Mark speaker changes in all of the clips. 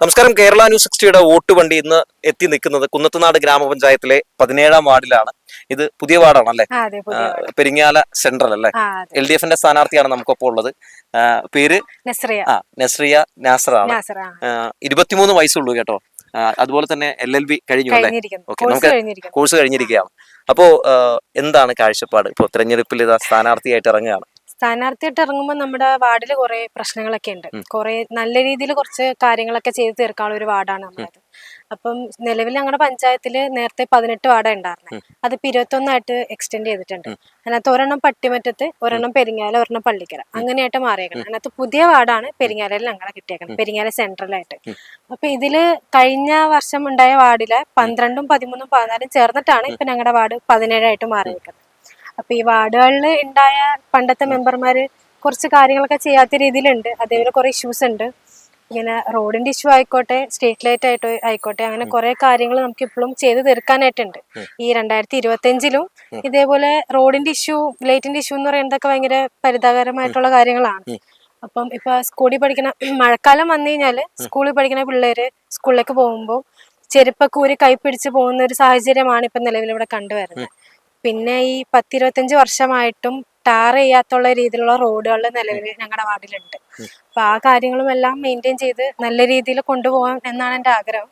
Speaker 1: നമസ്കാരം. Kerala news സിക്സ്റ്റിയുടെ vote വണ്ടി ഇന്ന് എത്തി നിൽക്കുന്നത് കുന്നത്തുനാട് ഗ്രാമപഞ്ചായത്തിലെ പതിനേഴാം വാർഡിലാണ്. ഇത് പുതിയ വാർഡാണ് അല്ലെ? പെരിങ്ങാല സെൻട്രൽ അല്ലെ? എൽ ഡി എഫിന്റെ സ്ഥാനാർത്ഥിയാണ് നമുക്കൊപ്പം ഉള്ളത്. പേര്?
Speaker 2: നസ്രിയ.
Speaker 1: ആ നസ്രിയ നാസറാണ്. ഇരുപത്തിമൂന്ന് വയസ്സുള്ളൂ കേട്ടോ. അതുപോലെ തന്നെ എൽ എൽ ബി കഴിഞ്ഞു അല്ലേ? ഓക്കേ, നമുക്ക് കോഴ്സ് കഴിഞ്ഞിരിക്കുകയാണ്. അപ്പോ എന്താണ് കാഴ്ചപ്പാട്? ഇപ്പോ തെരഞ്ഞെടുപ്പിൽ ഇതാ സ്ഥാനാർത്ഥിയായിട്ട് ഇറങ്ങുകയാണ്.
Speaker 2: സ്ഥാനാർത്ഥിയായിട്ട് ഇറങ്ങുമ്പോൾ നമ്മുടെ വാർഡിൽ കുറെ പ്രശ്നങ്ങളൊക്കെ ഉണ്ട്. കുറെ നല്ല രീതിയിൽ കുറച്ച് കാര്യങ്ങളൊക്കെ ചെയ്ത് തീർക്കാനുള്ള ഒരു വാർഡാണ് നമ്മളത്. അപ്പം നിലവിൽ ഞങ്ങളുടെ പഞ്ചായത്തിൽ നേരത്തെ പതിനെട്ട് വാർഡ് ഉണ്ടായിരുന്നത് അതിപ്പോൾ ഇരുപത്തൊന്നായിട്ട് എക്സ്റ്റെൻഡ് ചെയ്തിട്ടുണ്ട്. അതിനകത്ത് ഒരെണ്ണം പട്ടിമറ്റത്ത് ഒരെണ്ണം പെരിങ്ങാല ഒരെണ്ണം പള്ളിക്കര. അങ്ങനെയായിട്ട് മാറിയേക്കണം. അതിനകത്ത് പുതിയ വാർഡാണ് പെരിങ്ങാലയിൽ ഞങ്ങളെ കിട്ടിയേക്കണം പെരിങ്ങാല സെൻട്രലായിട്ട്. അപ്പൊ ഇതിൽ കഴിഞ്ഞ വർഷം ഉണ്ടായ വാർഡിലെ പന്ത്രണ്ടും പതിമൂന്നും പതിനാലും ചേർന്നിട്ടാണ് ഇപ്പൊ ഞങ്ങളുടെ വാർഡ് പതിനേഴായിട്ട് മാറിയിരിക്കുന്നത് അപ്പൊ ഈ വാർഡുകളിൽ ഉണ്ടായ പണ്ടത്തെ മെമ്പർമാര് കുറച്ച് കാര്യങ്ങളൊക്കെ ചെയ്യാത്ത രീതിയിലുണ്ട്. അതേപോലെ കുറെ ഇഷ്യൂസ് ഉണ്ട്. ഇങ്ങനെ റോഡിന്റെ ഇഷ്യൂ ആയിക്കോട്ടെ സ്ട്രീറ്റ് ലൈറ്റ് ആയിട്ട് ആയിക്കോട്ടെ അങ്ങനെ കുറെ കാര്യങ്ങൾ നമുക്ക് ഇപ്പോഴും ചെയ്തു തീർക്കാനായിട്ടുണ്ട്. ഈ രണ്ടായിരത്തി ഇരുപത്തി അഞ്ചിലും ഇതേപോലെ റോഡിന്റെ ഇഷ്യൂ ലൈറ്റിന്റെ ഇഷ്യൂ എന്ന് പറയുന്നതൊക്കെ ഭയങ്കര പരിതാപകരമായിട്ടുള്ള കാര്യങ്ങളാണ്. അപ്പം ഇപ്പൊ സ്കൂളിൽ പഠിക്കുന്ന മഴക്കാലം വന്നു കഴിഞ്ഞാൽ സ്കൂളിൽ പഠിക്കുന്ന പിള്ളേര് സ്കൂളിലേക്ക് പോകുമ്പോൾ ചെരുപ്പൊക്കെ ഊരി കൈ പിടിച്ച് പോകുന്ന ഒരു സാഹചര്യമാണ് ഇപ്പൊ നിലവിൽ ഇവിടെ കണ്ടുവരുന്നത് പിന്നെ ഈ പത്തിരുപത്തഞ്ച് വർഷമായിട്ടും ടാർ ചെയ്യാത്തുള്ള രീതിയിലുള്ള റോഡുകൾ നിലവിൽ ഞങ്ങളുടെ വാർഡിലുണ്ട് അപ്പൊ ആ കാര്യങ്ങളും എല്ലാം മെയിന്റെയിൻ ചെയ്ത് നല്ല രീതിയിൽ കൊണ്ടുപോകാം എന്നാണ് എന്റെ ആഗ്രഹം.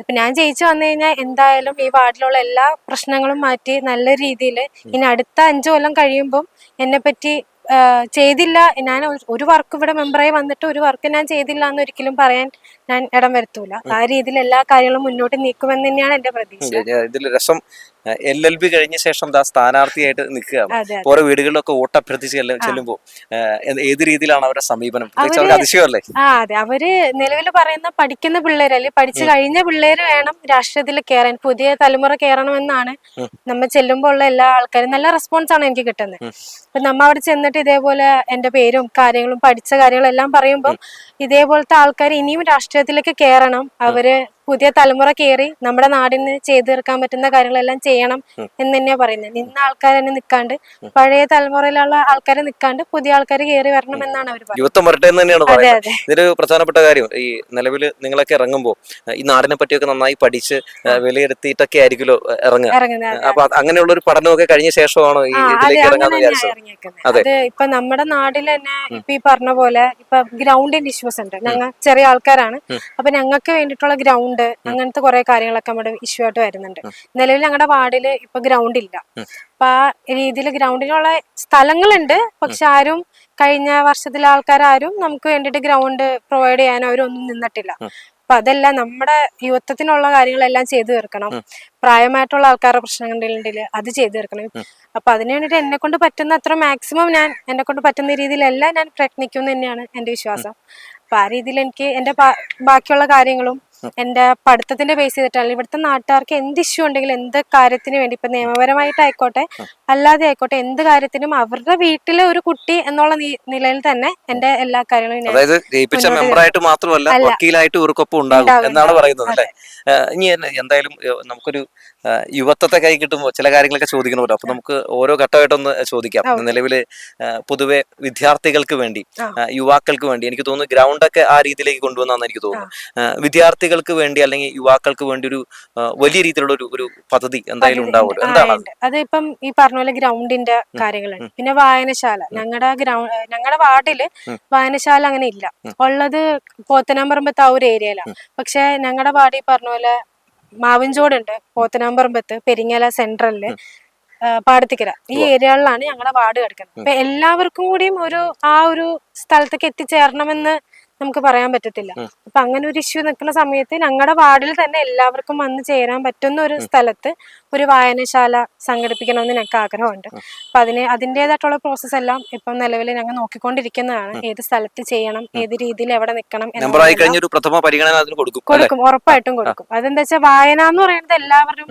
Speaker 2: ഇപ്പൊ ഞാൻ ജയിച്ചു വന്നു കഴിഞ്ഞാൽ എന്തായാലും ഈ വാർഡിലുള്ള എല്ലാ പ്രശ്നങ്ങളും മാറ്റി നല്ല രീതിയിൽ ഇനി അടുത്ത അഞ്ചു കൊല്ലം കഴിയുമ്പം എന്നെ പറ്റി ചെയ്തില്ല. ഞാൻ ഒരു- ഒരു വർക്ക് ഇവിടെ മെമ്പറായി വന്നിട്ട് ഒരു വർക്ക് ഞാൻ ചെയ്തില്ല എന്ന് ഒരിക്കലും പറയാൻ ഞാൻ ഇടം വരുത്തൂല. ആ രീതിയിൽ എല്ലാ കാര്യങ്ങളും മുന്നോട്ട് നീക്കുമെന്ന് തന്നെയാണ് എന്റെ പ്രതീക്ഷ.
Speaker 1: ഇതിൽ രസം എൽ എൽ ബി കഴിഞ്ഞ ശേഷം ദാ സ്ഥാനാർത്ഥിയായിട്ട് നിൽക്കുകയാണ് ഓരോ വീടുകളിലൊക്കെ വോട്ടഭ്യർത്ഥിച്ച് ചെല്ലും- ചെല്ലുമ്പോൾ ഏത് രീതിയിലാണ് അവരുടെ സമീപനം? അതിശയമല്ലേ?
Speaker 2: ആ അതെ. അവർ നിലവിൽ പറയുന്ന പഠിക്കുന്ന പിള്ളേർ അല്ലെങ്കിൽ പഠിച്ചു കഴിഞ്ഞ പിള്ളേര് വേണം രാഷ്ട്രീയത്തിൽ കയറാൻ പുതിയ തലമുറ കയറണമെന്നാണ്
Speaker 1: നമ്മൾ
Speaker 2: നമ്മ ചെല്ലുമ്പോൾ ഉള്ള എല്ലാ ആൾക്കാരും. നല്ല റെസ്പോൺസ് ആണ് എനിക്ക് കിട്ടുന്നത്. അപ്പൊ നമ്മ അവിടെ ചെന്നിട്ട് ഇതേപോലെ എന്റെ പേരും കാര്യങ്ങളും പഠിച്ച കാര്യങ്ങളും എല്ലാം പറയുമ്പോൾ ഇതേപോലത്തെ ആൾക്കാർ ഇനിയും രാഷ്ട്രീയത്തിലേക്ക് കയറണം അവർ പുതിയ തലമുറ കയറി നമ്മുടെ നാടിന് ചെയ്തു തീർക്കാൻ പറ്റുന്ന കാര്യങ്ങളെല്ലാം ചെയ്യണം. എന്ന് തന്നെയാ പറയുന്നത് നിന്ന ആൾക്കാർ തന്നെ നിൽക്കാണ്ട് പഴയ തലമുറയിലുള്ള ആൾക്കാരെ നിൽക്കാണ്ട് പുതിയ ആൾക്കാർ കയറി വരണം എന്നാണ് അവർ പറയുന്നത്.
Speaker 1: യുവത്വം വരട്ടെ എന്ന് തന്നെയാണ് പറയുന്നത്. ഇതൊരു പ്രധാനപ്പെട്ട കാര്യം. ഈ നിലവിൽ നിങ്ങളൊക്കെ ഇറങ്ങുമ്പോൾ ഈ നാടിനെ പറ്റിയൊക്കെ നന്നായി പഠിച്ച് വിലയിരുത്തിയിട്ടൊക്കെ ആയിരിക്കുമല്ലോ ഇറങ്ങുക. അപ്പൊ അങ്ങനെയുള്ള ഒരു പഠനമൊക്കെ കഴിഞ്ഞ ശേഷമാണ് ഈ ഇതിലേക്ക് ഇറങ്ങാന്ന് വിചാരിച്ചത്. അത്.
Speaker 2: ഇപ്പൊ നമ്മുടെ നാട്ടിൽ തന്നെ ഇപ്പൊ ഈ പറഞ്ഞ പോലെ ഇപ്പൊ ഗ്രൗണ്ടിന്റെ ഇഷ്യൂസ് ഉണ്ട്. ഞങ്ങൾ ചെറിയ ആൾക്കാരാണ്. അപ്പൊ ഞങ്ങൾക്ക് വേണ്ടിയിട്ടുള്ള ഗ്രൗണ്ട് അങ്ങനത്തെ കുറെ കാര്യങ്ങളൊക്കെ നമ്മുടെ ഇഷ്യൂ ആയിട്ട് വരുന്നുണ്ട് നിലവിൽ ഞങ്ങളുടെ വാർഡിൽ ഇപ്പൊ ഗ്രൗണ്ട് ഇല്ല. അപ്പൊ ആ രീതിയിൽ ഗ്രൗണ്ടിനുള്ള സ്ഥലങ്ങളുണ്ട്. പക്ഷെ ആരും കഴിഞ്ഞ വർഷത്തിലെ ആൾക്കാരും നമുക്ക് വേണ്ടിയിട്ട് ഗ്രൗണ്ട് പ്രൊവൈഡ് ചെയ്യാനോ അവരൊന്നും നിന്നിട്ടില്ല. അപ്പൊ അതെല്ലാം നമ്മുടെ യുവത്വത്തിനുള്ള കാര്യങ്ങളെല്ലാം ചെയ്തു തീർക്കണം. പ്രായമായിട്ടുള്ള ആൾക്കാരുടെ പ്രശ്നങ്ങളുണ്ടെങ്കിൽ അത് ചെയ്തു തീർക്കണം. അപ്പൊ അതിന് വേണ്ടിയിട്ട് എന്നെ കൊണ്ട് പറ്റുന്ന അത്ര മാക്സിമം ഞാൻ എന്നെ കൊണ്ട് പറ്റുന്ന രീതിയിലെല്ലാം ഞാൻ പ്രയത്നിക്കും തന്നെയാണ് എന്റെ വിശ്വാസം. അപ്പൊ ആ രീതിയിൽ എനിക്ക് എന്റെ ബാക്കിയുള്ള കാര്യങ്ങളും എന്റെ പഠിത്തത്തിന്റെ ബേസ് ചെയ്തിട്ടാണ് ഇവിടുത്തെ നാട്ടുകാർക്ക് എന്ത് ഇഷ്യൂ ഉണ്ടെങ്കിലും എന്ത് കാര്യത്തിന് വേണ്ടി ഇപ്പൊ നിയമപരമായിട്ടായിക്കോട്ടെ അല്ലാതെ ആയിക്കോട്ടെ എന്ത് കാര്യത്തിനും അവരുടെ വീട്ടിലെ ഒരു കുട്ടി എന്നുള്ള നിലയിൽ തന്നെ എന്റെ എല്ലാ കാര്യങ്ങളും
Speaker 1: അതായത് ജയിപ്പിച്ച
Speaker 2: മുന്നോട്ട്
Speaker 1: മെമ്പറായിട്ട് മാത്രമല്ല
Speaker 2: അല്ല.
Speaker 1: വക്കീലായിട്ട് ഇവർക്കൊപ്പം ഉണ്ടാകും എന്നാണ് പറയുന്നത് അല്ലേ? ഇനി എന്തായാലും നമുക്കൊരു യുവത്വത്തെ കൈ കിട്ടുമ്പോൾ ചില കാര്യങ്ങളൊക്കെ ചോദിക്കണമല്ലോ. അപ്പൊ നമുക്ക് ഓരോ ഘട്ടമായിട്ടൊന്ന് ചോദിക്കാം. നിലവിൽ നിലവിൽ പൊതുവെ വിദ്യാർത്ഥികൾക്ക് വേണ്ടി യുവാക്കൾക്ക് വേണ്ടി എനിക്ക് തോന്നുന്നു ഗ്രൗണ്ട് ഒക്കെ ആ രീതിയിലേക്ക് കൊണ്ടുവന്നാന്ന് എനിക്ക് തോന്നുന്നു. ഏഹ് വിദ്യാർത്ഥികൾക്ക് വേണ്ടി അല്ലെങ്കിൽ യുവാക്കൾക്ക് വേണ്ടി ഒരു വലിയ രീതിയിലുള്ള ഒരു ഒരു പദ്ധതി എന്തായാലും ഉണ്ടാവുമല്ലോ.
Speaker 2: ഉണ്ട്.
Speaker 1: എന്താണ് അത്?
Speaker 2: ഇപ്പം ഈ പറഞ്ഞ പോലെ ഗ്രൗണ്ടിന്റെ കാര്യങ്ങളുണ്ട്. പിന്നെ വായനശാല. ഞങ്ങളുടെ ഗ്രൗണ്ട് ഞങ്ങളുടെ വാർഡിൽ വായനശാല അങ്ങനെ ഇല്ല. ഉള്ളത് പോത്തനാമ്പറമ്പത്ത് ആ ഒരു ഏരിയയിലാണ് പക്ഷെ ഞങ്ങളുടെ വാർഡിൽ പറഞ്ഞ പോലെ മാവിൻചോടുണ്ട്. പോത്തനാമ്പറമ്പത്ത് പെരിങ്ങല സെൻട്രലിൽ പാടത്തിക്കര. ഈ ഏരിയകളിലാണ് ഞങ്ങളുടെ വാർഡ് കിടക്കുന്നത്. അപ്പൊ എല്ലാവർക്കും കൂടിയും ഒരു ആ ഒരു സ്ഥലത്തേക്ക് എത്തിച്ചേരണമെന്ന് നമുക്ക് പറയാൻ പറ്റത്തില്ല. അപ്പൊ അങ്ങനെ ഒരു ഇഷ്യൂ നിൽക്കുന്ന സമയത്ത് ഞങ്ങളുടെ വാർഡിൽ തന്നെ എല്ലാവർക്കും വന്ന് ചേരാൻ പറ്റുന്ന ഒരു സ്ഥലത്ത് ഒരു വായനശാല സംഘടിപ്പിക്കണമെന്ന് ഞങ്ങൾക്ക് ആഗ്രഹമുണ്ട്. അപ്പൊ അതിന് അതിന്റെതായിട്ടുള്ള പ്രോസസ് എല്ലാം ഇപ്പം നിലവിൽ ഞങ്ങൾ നോക്കിക്കൊണ്ടിരിക്കുന്നതാണ്. ഏത് സ്ഥലത്ത് ചെയ്യണം ഏത് രീതിയിൽ എവിടെ നിൽക്കണം
Speaker 1: കൊടുക്കും
Speaker 2: ഉറപ്പായിട്ടും കൊടുക്കും. അതെന്താ വെച്ചാൽ വായന എന്ന് പറയുന്നത് എല്ലാവരും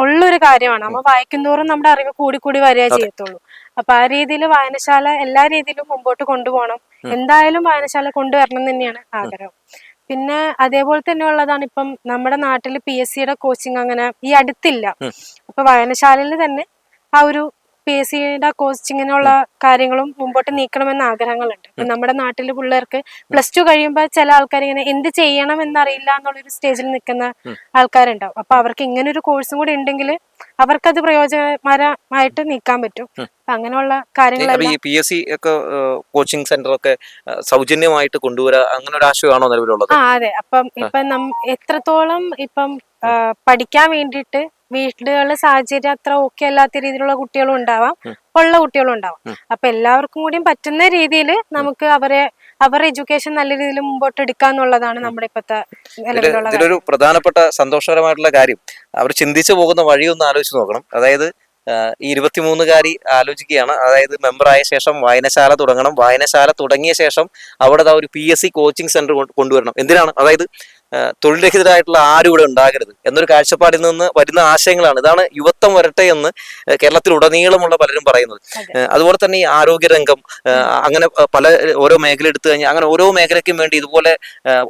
Speaker 2: ഉള്ളൊരു കാര്യമാണ്. നമ്മൾ വായിക്കുന്നതോറും നമ്മുടെ അറിവ് കൂടി കൂടി വരിക ചെയ്യത്തുള്ളൂ. അപ്പൊ ആ രീതിയിൽ വായനശാല എല്ലാ രീതിയിലും മുമ്പോട്ട് കൊണ്ടുപോകണം. എന്തായാലും വായനശാല കൊണ്ടുവരണം തന്നെയാണ് ആഗ്രഹം. പിന്നെ അതേപോലെ തന്നെ ഉള്ളതാണ് ഇപ്പം നമ്മുടെ നാട്ടിൽ പി എസ് സിയുടെ കോച്ചിങ് അങ്ങനെ ഈ അടുത്തില്ല. അപ്പൊ വായനശാലയിൽ തന്നെ ആ ഒരു പി എസ് സിയുടെ കോച്ചിങ്ങിനുള്ള കാര്യങ്ങളും മുമ്പോട്ട് നീക്കണമെന്ന് ആഗ്രഹങ്ങളുണ്ട്. ഇപ്പൊ നമ്മുടെ നാട്ടിലെ പിള്ളേർക്ക് പ്ലസ് ടു കഴിയുമ്പോൾ ചില ആൾക്കാർ ഇങ്ങനെ എന്ത് ചെയ്യണം എന്നറിയില്ല എന്നുള്ളൊരു സ്റ്റേജിൽ നിൽക്കുന്ന ആൾക്കാരുണ്ടാവും. അപ്പൊ അവർക്ക് ഇങ്ങനെ ഒരു കോഴ്സും കൂടി ഉണ്ടെങ്കിൽ അവർക്കത് പ്രയോജനകരമായിട്ട് നീക്കാൻ പറ്റും. അങ്ങനെയുള്ള
Speaker 1: കാര്യങ്ങൾ
Speaker 2: കാര്യങ്ങളെല്ലാം
Speaker 1: ഈ പി എസ് സി ഒക്കെ കോച്ചിങ് സെന്റർ ഒക്കെ സൗജന്യമായിട്ട് കൊണ്ടുവരാ അങ്ങനെ ഒരു ആശയമാണോ നിലവിലുള്ളത്?
Speaker 2: ആ അതെ. അപ്പം ഇപ്പൊ എത്രത്തോളം ഇപ്പം പഠിക്കാൻ വേണ്ടിയിട്ട് വീടുകളിലെ സാഹചര്യം അത്ര ഓക്കെ അല്ലാത്ത രീതിയിലുള്ള കുട്ടികളും ഉണ്ടാവാം. ഉള്ള കുട്ടികളും ഉണ്ടാവാം. അപ്പൊ എല്ലാവർക്കും കൂടിയും പറ്റുന്ന രീതിയിൽ നമുക്ക് അവരെ അവരുടെ എഡ്യൂക്കേഷൻ നല്ല രീതിയിൽ മുമ്പോട്ട് എടുക്കാന്നുള്ളതാണ് നമ്മുടെ ഇപ്പോഴത്തെ
Speaker 1: ഇതിലൊരു പ്രധാനപ്പെട്ട സന്തോഷകരമായിട്ടുള്ള കാര്യം അവർ ചിന്തിച്ചു പോകുന്ന വഴി ഒന്ന് ആലോചിച്ച് നോക്കണം. അതായത് ഈ ഇരുപത്തിമൂന്നുകാരി ആലോചിക്കുകയാണ്. അതായത് മെമ്പറായ ആയ ശേഷം വായനശാല തുടങ്ങണം. വായനശാല തുടങ്ങിയ ശേഷം അവിടെ ഒരു P S C coaching centre കൊണ്ടുവരണം. എന്തിനാണ്? അതായത് തൊഴിൽരഹിതരായിട്ടുള്ള ആരും ഇവിടെ ഉണ്ടാകരുത് എന്നൊരു കാഴ്ചപ്പാടിൽ നിന്ന് വരുന്ന ആശയങ്ങളാണ്. ഇതാണ് യുവത്വം വരട്ടെ എന്ന് കേരളത്തിൽ ഉടനീളമുള്ള പലരും പറയുന്നത്. അതുപോലെ തന്നെ ഈ ആരോഗ്യരംഗം രംഗം അങ്ങനെ പല ഓരോ മേഖല എടുത്തു കഴിഞ്ഞാൽ അങ്ങനെ ഓരോ മേഖലയ്ക്കും വേണ്ടി ഇതുപോലെ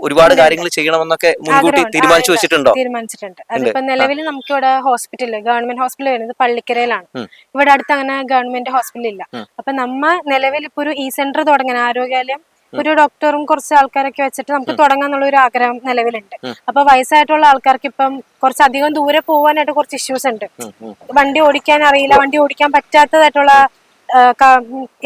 Speaker 1: ഒരുപാട് കാര്യങ്ങൾ ചെയ്യണമെന്നൊക്കെ മുൻകൂട്ടി തീരുമാനിച്ചു വെച്ചിട്ടുണ്ടോ?
Speaker 2: തീരുമാനിച്ചിട്ടുണ്ട്. അതിപ്പോ നിലവിൽ നമുക്ക് ഇവിടെ ഹോസ്പിറ്റൽ ഗവൺമെന്റ് ഹോസ്പിറ്റൽ വരുന്നത് പള്ളിക്കരയിലാണ്. ഇവിടെ അടുത്ത് അങ്ങനെ ഗവൺമെന്റ് ഹോസ്പിറ്റൽ ഇല്ല. അപ്പൊ നമ്മ നിലവിൽ ഇപ്പൊ ഒരു ഇ സെന്റർ തുടങ്ങാൻ ആരോഗ്യാലയം ഒരു ഡോക്ടറും കുറച്ച് ആൾക്കാരൊക്കെ വെച്ചിട്ട് നമുക്ക് തുടങ്ങാന്നുള്ള ഒരു ആഗ്രഹം നിലവിലുണ്ട്. അപ്പൊ വയസ്സായിട്ടുള്ള ആൾക്കാർക്ക് ഇപ്പം കുറച്ച് അധികം ദൂരെ പോകാനായിട്ട് കുറച്ച് ഇഷ്യൂസ് ഉണ്ട്. വണ്ടി ഓടിക്കാൻ അറിയില്ല വണ്ടി ഓടിക്കാൻ പറ്റാത്തതായിട്ടുള്ള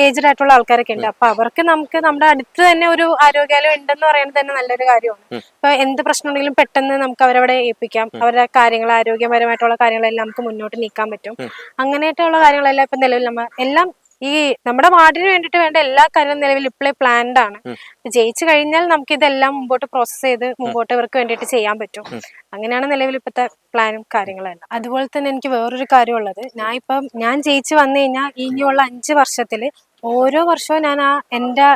Speaker 2: ഏജ്ഡ് ആയിട്ടുള്ള ആൾക്കാരൊക്കെ ഉണ്ട്. അപ്പൊ അവർക്ക് നമുക്ക് നമ്മുടെ അടുത്ത് തന്നെ ഒരു ആരോഗ്യാലയം ഉണ്ടെന്ന് പറയുന്നത് തന്നെ നല്ലൊരു കാര്യമാണ്. ഇപ്പൊ എന്ത് പ്രശ്നം ഉണ്ടെങ്കിലും പെട്ടെന്ന് നമുക്ക് അവരവിടെ ഏൽപ്പിക്കാം. അവരുടെ കാര്യങ്ങൾ ആരോഗ്യപരമായിട്ടുള്ള കാര്യങ്ങളെല്ലാം നമുക്ക് മുന്നോട്ട് നീക്കാൻ പറ്റും. അങ്ങനെയായിട്ടുള്ള കാര്യങ്ങളെല്ലാം ഇപ്പൊ നിലവിൽ നമ്മൾ എല്ലാം ഈ നമ്മുടെ വാർഡിന് വേണ്ടിട്ട് വേണ്ട എല്ലാ കാര്യവും നിലവിൽ ഇപ്പോഴേ പ്ലാൻഡ് ആണ്. ജയിച്ചു കഴിഞ്ഞാൽ നമുക്ക് ഇതെല്ലാം മുമ്പോട്ട് പ്രോസസ്സ് ചെയ്ത് മുമ്പോട്ട് ഇവർക്ക് വേണ്ടിയിട്ട് ചെയ്യാൻ പറ്റും. അങ്ങനെയാണ് നിലവിൽ ഇപ്പത്തെ പ്ലാനും കാര്യങ്ങളെല്ലാം അതുപോലെ തന്നെ എനിക്ക് വേറൊരു കാര്യമുള്ളത്. ഞാൻ ഇപ്പം ഞാൻ ജയിച്ചു വന്നു കഴിഞ്ഞാൽ ഇനിയുള്ള അഞ്ച് വർഷത്തിൽ ഓരോ വർഷവും ഞാൻ ആ എന്റെ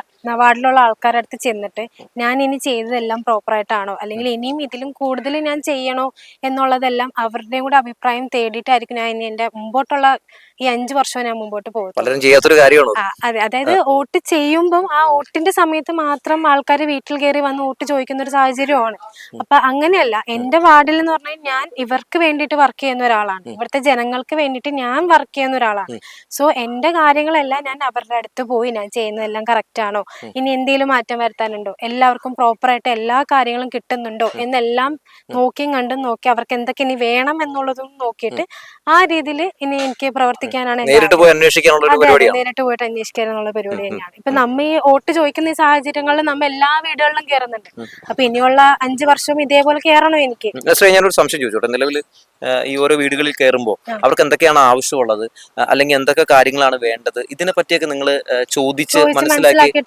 Speaker 2: വാർഡിലുള്ള ആൾക്കാരുടെ അടുത്ത് ചെന്നിട്ട് ഞാൻ ഇനി ചെയ്തതെല്ലാം പ്രോപ്പർ ആയിട്ടാണോ? അല്ലെങ്കിൽ ഇനിയും ഇതിലും കൂടുതൽ ഞാൻ ചെയ്യണോ എന്നുള്ളതെല്ലാം അവരുടെയും കൂടെ അഭിപ്രായം തേടിയിട്ടായിരിക്കും ഞാൻ ഇനി എന്റെ മുമ്പോട്ടുള്ള ഈ അഞ്ചു വർഷം ഞാൻ മുമ്പോട്ട്
Speaker 1: ചെയ്യാത്തൊരു കാര്യമാണോ?
Speaker 2: അതെ. അതായത് വോട്ട് ചെയ്യുമ്പം ആ വോട്ടിന്റെ സമയത്ത് മാത്രം ആൾക്കാർ വീട്ടിൽ കയറി വന്ന് വോട്ട് ചോദിക്കുന്ന ഒരു സാഹചര്യമാണ് അപ്പൊ അങ്ങനെയല്ല. എന്റെ വാർഡിൽ എന്ന് പറഞ്ഞാൽ ഞാൻ ഇവർക്ക് വേണ്ടിയിട്ട് വർക്ക് ചെയ്യുന്ന ഒരാളാണ്. ഇവിടുത്തെ ജനങ്ങൾക്ക് വേണ്ടിയിട്ട് ഞാൻ വർക്ക് ചെയ്യുന്ന ഒരാളാണ്. സോ എന്റെ കാര്യങ്ങളെല്ലാം ഞാൻ അവരുടെ അടുത്ത് പോയി. ഞാൻ ചെയ്യുന്നതെല്ലാം കറക്റ്റ് ആണോ? ഇനി എന്തെങ്കിലും മാറ്റം വരുത്താനുണ്ടോ? എല്ലാവർക്കും പ്രോപ്പർ ആയിട്ട് എല്ലാ കാര്യങ്ങളും കിട്ടുന്നുണ്ടോ? എന്നെല്ലാം നോക്കിയും കണ്ടും നോക്കി അവർക്ക് എന്തൊക്കെ ഇനി വേണം എന്നുള്ളതും നോക്കിയിട്ട് ആ രീതിയിൽ ഇനി എനിക്ക് പ്രവർത്തിക്കാനാണ് എന്റെ
Speaker 1: നേരിട്ട് പോയി അന്വേഷിക്കാനുള്ള ഒരു പരിപാടിയാണ്
Speaker 2: നേരിട്ട് പോയിട്ട് അന്വേഷിക്കാനുള്ള പരിപാടി തന്നെയാണ് ഇപ്പൊ നമ്മ ഈ വോട്ട് ചോദിക്കുന്ന ഈ സാഹചര്യങ്ങളിൽ നമ്മ എല്ലാ വീടുകളിലും കയറുന്നുണ്ട് അപ്പൊ ഇനിയുള്ള അഞ്ചു വർഷവും ഇതേപോലെ കയറണം എനിക്ക്.
Speaker 1: ഞാനൊരു സംശയം ചോദിച്ചോട്ടെ? നിലവിൽ ഈ ഓരോ വീടുകളിൽ കയറുമ്പോൾ അവർക്ക് എന്തൊക്കെയാണ് ആവശ്യമുള്ളത്? അല്ലെങ്കിൽ എന്തൊക്കെ കാര്യങ്ങളാണ് വേണ്ടത്? ഇതിനെ പറ്റിയൊക്കെ നിങ്ങൾ ചോദിച്ച് മനസ്സിലാക്കി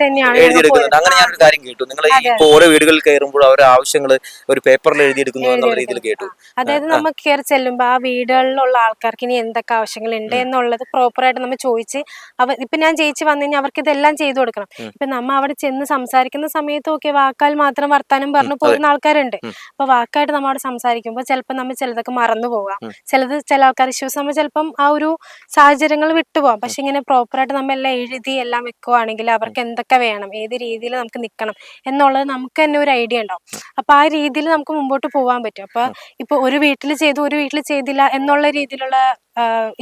Speaker 1: എഴുതിയെടുക്കുന്നുണ്ട്. അങ്ങനെ ഞാനൊരു കാര്യം കേട്ടു. നിങ്ങൾ ഓരോ വീടുകളിൽ കയറുമ്പോൾ അവരുടെ ആവശ്യങ്ങൾ ഒരു പേപ്പറിൽ എഴുതിയെടുക്കുന്നു എന്നുള്ള രീതിയിൽ കേട്ടു.
Speaker 2: അതായത് നമുക്ക് കയറി ചെല്ലുമ്പോൾ ആ വീടുകളിലുള്ള ആൾക്കാർക്ക് ഇനി എന്തൊക്കെ ആവശ്യങ്ങളുണ്ട് എന്നുള്ളത് പ്രോപ്പറായിട്ട് നമ്മൾ ചോദിച്ച് അവർ ഇപ്പൊ ഞാൻ ജയിച്ച് വന്നു കഴിഞ്ഞാൽ അവർക്ക് ഇതെല്ലാം ചെയ്തു കൊടുക്കണം. ഇപ്പൊ നമ്മ അവിടെ ചെന്ന് സംസാരിക്കുന്ന സമയത്ത് ഒക്കെ വാക്കാൽ മാത്രം വർത്താനം പറഞ്ഞു പോകുന്ന ആൾക്കാരുണ്ട്. അപ്പൊ വാക്കായിട്ട് നമ്മൾ അവിടെ സംസാരിക്കുമ്പോൾ ചിലപ്പോൾ നമ്മൾ ചിലതൊക്കെ മറന്നു പോകാം. ചിലത് ചില ആൾക്കാർ ഇഷ്യൂസ് നമ്മൾ ചിലപ്പം ആ ഒരു സാഹചര്യങ്ങൾ വിട്ടുപോകാം പക്ഷെ ഇങ്ങനെ പ്രോപ്പറായിട്ട് നമ്മൾ എല്ലാം എഴുതി എല്ലാം വെക്കുവാണെങ്കിൽ അവർക്ക് എന്തൊക്കെ വേണം ഏത് രീതിയിൽ നമുക്ക് നിൽക്കണം എന്നുള്ളത് നമുക്ക് തന്നെ ഒരു ഐഡിയ ഉണ്ടാവും. അപ്പൊ ആ രീതിയിൽ നമുക്ക് മുമ്പോട്ട് പോകാൻ പറ്റും. അപ്പൊ ഇപ്പൊ ഒരു വീട്ടിൽ ചെയ്തു ഒരു വീട്ടിൽ ചെയ്തില്ല എന്നുള്ള രീതിയിലുള്ള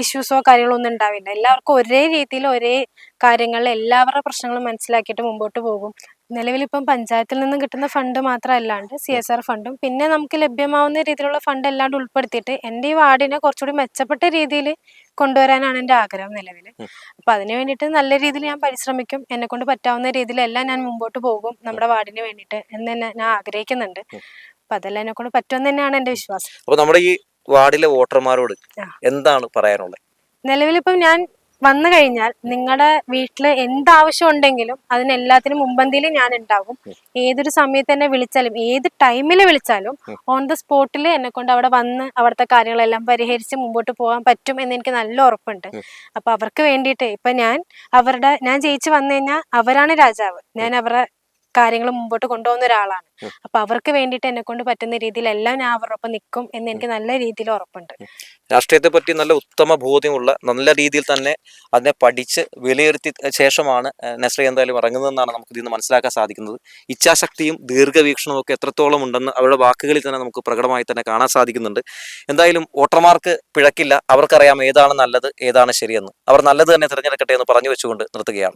Speaker 2: ഇഷ്യൂസോ കാര്യങ്ങളോ ഒന്നും ഉണ്ടാവില്ല. എല്ലാവർക്കും ഒരേ രീതിയിൽ ഒരേ കാര്യങ്ങളിൽ എല്ലാവരുടെ പ്രശ്നങ്ങളും മനസ്സിലാക്കിയിട്ട് മുമ്പോട്ട് പോകും. നിലവിൽ ഇപ്പം പഞ്ചായത്തിൽ നിന്നും കിട്ടുന്ന ഫണ്ട് മാത്രമല്ലാണ്ട് സി എസ് ആർ ഫണ്ടും പിന്നെ നമുക്ക് ലഭ്യമാവുന്ന രീതിയിലുള്ള ഫണ്ട് എല്ലാണ്ട് ഉൾപ്പെടുത്തിയിട്ട് എന്റെ ഈ വാർഡിനെ കുറച്ചുകൂടി മെച്ചപ്പെട്ട രീതിയിൽ കൊണ്ടുവരാനാണ് എന്റെ ആഗ്രഹം നിലവിൽ അപ്പൊ അതിന് വേണ്ടിയിട്ട് നല്ല രീതിയിൽ ഞാൻ പരിശ്രമിക്കും. എന്നെ കൊണ്ട് പറ്റാവുന്ന രീതിയിലെല്ലാം ഞാൻ മുമ്പോട്ട് പോകും നമ്മുടെ വാർഡിന് വേണ്ടിയിട്ട് എന്ന് തന്നെ ഞാൻ ആഗ്രഹിക്കുന്നുണ്ട്. അപ്പൊ അതെല്ലാം എന്നെ കൊണ്ട് പറ്റുമെന്ന് തന്നെയാണ് എന്റെ വിശ്വാസം.
Speaker 1: അപ്പോൾ നമ്മുടെ ഈ വാർഡിലെ വോട്ടർമാരോട് എന്താണ് പറയാനുള്ളത്?
Speaker 2: നിലവിലിപ്പം ഞാൻ വന്നു കഴിഞ്ഞാൽ നിങ്ങളുടെ വീട്ടിൽ എന്താവശ്യം ഉണ്ടെങ്കിലും അതിനെല്ലാത്തിനും മുമ്പന്തിയിൽ ഞാൻ ഉണ്ടാകും ഏതൊരു സമയത്ത് തന്നെ വിളിച്ചാലും ഏത് ടൈമിൽ വിളിച്ചാലും ഓൺ ദ സ്പോട്ടിൽ എന്നെ കൊണ്ട് അവിടെ വന്ന് അവിടുത്തെ കാര്യങ്ങളെല്ലാം പരിഹരിച്ച് മുമ്പോട്ട് പോകാൻ പറ്റും എന്ന് എനിക്ക് നല്ല ഉറപ്പുണ്ട്. അപ്പൊ അവർക്ക് വേണ്ടിയിട്ട് ഇപ്പൊ ഞാൻ അവരുടെ ഞാൻ ജയിച്ചു വന്നു കഴിഞ്ഞാൽ അവരാണ് രാജാവ്. ഞാൻ അവരുടെ കാര്യങ്ങൾ മുമ്പോട്ട് കൊണ്ടുപോകുന്ന ഒരാളാണ്. അപ്പൊ അവർക്ക് വേണ്ടിയിട്ട് എന്നെ കൊണ്ട് പറ്റുന്ന രീതിയിൽ എല്ലാം ഞാൻ അവരുടെ ഒപ്പം നിൽക്കും എന്ന് എനിക്ക് നല്ല രീതിയിൽ ഉറപ്പുണ്ട്.
Speaker 1: രാഷ്ട്രീയത്തെ പറ്റി നല്ല ഉത്തമ ബോധ്യമുള്ള നല്ല രീതിയിൽ തന്നെ അതിനെ പഠിച്ച് വിലയിരുത്തി ശേഷമാണ് നെസ്ലി എന്തായാലും ഇറങ്ങുന്നതെന്നാണ് നമുക്ക് ഇതിൽ നിന്ന് മനസ്സിലാക്കാൻ സാധിക്കുന്നത്. ഇച്ഛാശക്തിയും ദീർഘവീക്ഷണവും ഒക്കെ എത്രത്തോളം ഉണ്ടെന്ന് അവരുടെ വാക്കുകളിൽ തന്നെ നമുക്ക് പ്രകടമായി തന്നെ കാണാൻ സാധിക്കുന്നുണ്ട്. എന്തായാലും വോട്ടർമാർക്ക് പിഴക്കില്ല അവർക്കറിയാം ഏതാണ് നല്ലത് ഏതാണ് ശരിയെന്ന്. അവർ നല്ലത് തന്നെ തിരഞ്ഞെടുക്കട്ടെ എന്ന് പറഞ്ഞു വെച്ചുകൊണ്ട് നിർത്തുകയാണ്.